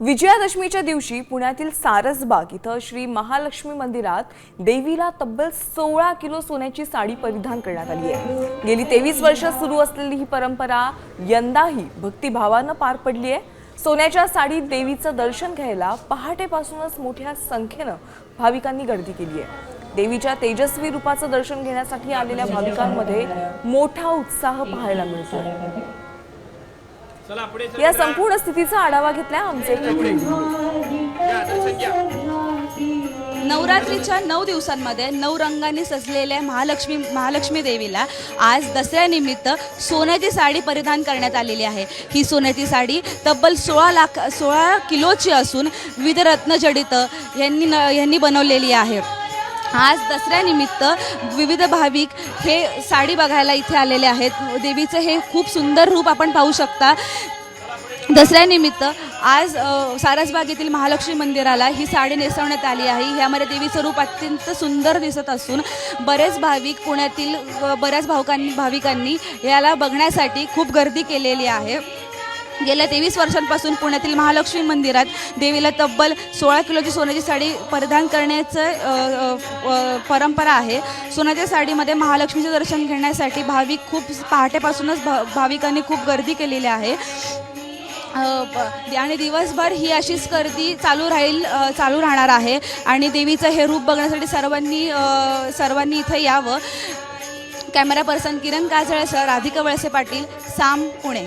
विजयादशमीच्या दिवशी पुण्यातील सारसबाग इथं श्री महालक्ष्मी मंदिरात देवीला तब्बल सोळा किलो सोन्याची साडी परिधान करण्यात आली आहे. गेली तेवीस वर्ष सुरू असलेली ही परंपरा यंदाही भक्तिभावानं पार पडली आहे. सोन्याच्या साडीत देवीचं दर्शन घ्यायला पहाटेपासूनच मोठ्या संख्येनं भाविकांनी गर्दी केली आहे. देवीच्या तेजस्वी रूपाचं दर्शन घेण्यासाठी आलेल्या भाविकांमध्ये मोठा उत्साह पाहायला मिळतो या संपूर्ण स्थितीचा आढावा घेतलाय आमचे. नवरात्रीच्या नऊ दिवसांमध्ये नऊ रंगांनी सजलेल्या महालक्ष्मी महालक्ष्मी देवीला आज दसऱ्यानिमित्त सोन्याची साडी परिधान करण्यात आलेली आहे. ही सोन्याची साडी तब्बल सोळा लाख सोळा किलोची असून विविध रत्नजडित यांनी न यांनी बनवलेली आहे. आज दसऱ्यानिमित्त विविध भाविक हे साडी बघायला इथे आलेले आहेत. देवीचं हे खूप सुंदर रूप आपण पाहू शकता. दसऱ्यानिमित्त आज सारसबाग येथील महालक्ष्मी मंदिराला ही साडी नेसवण्यात आली आहे. ह्यामध्ये देवीचं रूप अत्यंत सुंदर दिसत असून बरेच भाविक पुण्यातील बऱ्याच भावकांनी भाविकांनी याला बघण्यासाठी खूप गर्दी केलेली आहे. गेल्या तेवीस वर्षांपासून पुण्यातील महालक्ष्मी मंदिरात देवीला तब्बल सोळा किलोची सोन्याची साडी परिधान करण्याचं परंपरा आहे. सोन्याच्या साडीमध्ये महालक्ष्मीचे दर्शन घेण्यासाठी भाविक खूप पहाटेपासूनच भा भाविकांनी खूप गर्दी केलेली आहे. आणि दिवसभर ही अशीच गर्दी चालू राहील चालू राहणार आहे. आणि देवीचं हे रूप बघण्यासाठी सर्वांनी सर्वांनी इथं यावं. कॅमेरा पर्सन किरण काजळेसह राधिका वळसे पाटील साम पुणे.